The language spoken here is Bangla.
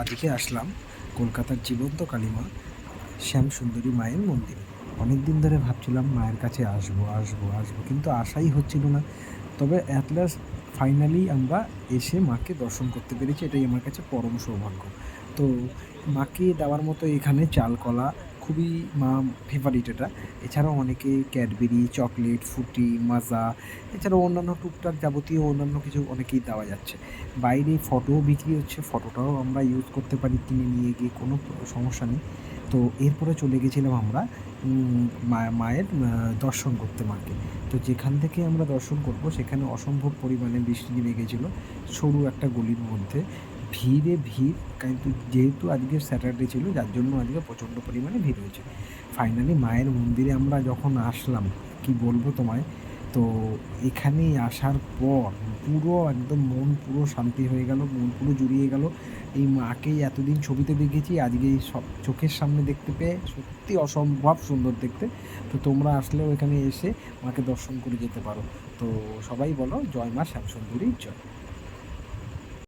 আজকে আসলাম কলকাতার জীবন্ত কালীমা শ্যাম সুন্দরী মায়ের মন্দিরে। অনেক দিন ধরে ভাবছিলাম মায়ের কাছে আসব আসব আসব, কিন্তু আশাই হচ্ছিল না। তবে অ্যাটলাস ফাইনালি আমরা এসে মাকে দর্শন করতে পেরেছি, এটাই আমার কাছে পরম সৌভাগ্য। তো মাকে দেওয়ার মতো এখানে চাল কলা খুবই, মা ফেভারিট এটা। এছাড়াও অনেকে ক্যাডবেরি চকলেট ফ্রুটি মাজা এছাড়াও অন্যান্য টুকটাক যাবতীয় অন্যান্য কিছু অনেকেই দেওয়া যাচ্ছে। বাইরে ফটোও বিক্রি হচ্ছে, ফটোটাও আমরা ইউজ করতে পারি, কিনে নিয়ে গিয়ে কোনো সমস্যা নেই। তো এরপরে চলে গেছিলাম আমরা মায়ের দর্শন করতে মাকে। তো যেখান থেকে আমরা দর্শন করব, সেখানে অসম্ভব পরিমাণে বৃষ্টি নেমে গেছিল, সরু একটা গলির মধ্যে। ভিড়ে ভিড়, কিন্তু যেহেতু আজকে স্যাটারডে ছিল, যার জন্য আজকে প্রচণ্ড পরিমাণে ভিড় হয়েছে। ফাইনালি মায়ের মন্দিরে আমরা যখন আসলাম, কি বলব তোমায়? তো এখানে আসার পর পুরো একদম মন পুরো শান্তি হয়ে গেল, মন পুরো জুড়িয়ে গেল। এই মাকেই এতদিন ছবিতে দেখেছি, আজকে এই সব চোখের সামনে দেখতে পেয়ে সত্যি অসম্ভব সুন্দর দেখতে। তো তোমরা আসলেও এখানে এসে মাকে দর্শন করে যেতে পারো। তো সবাই বলো, জয় মা শ্যামসুন্দরী জয়।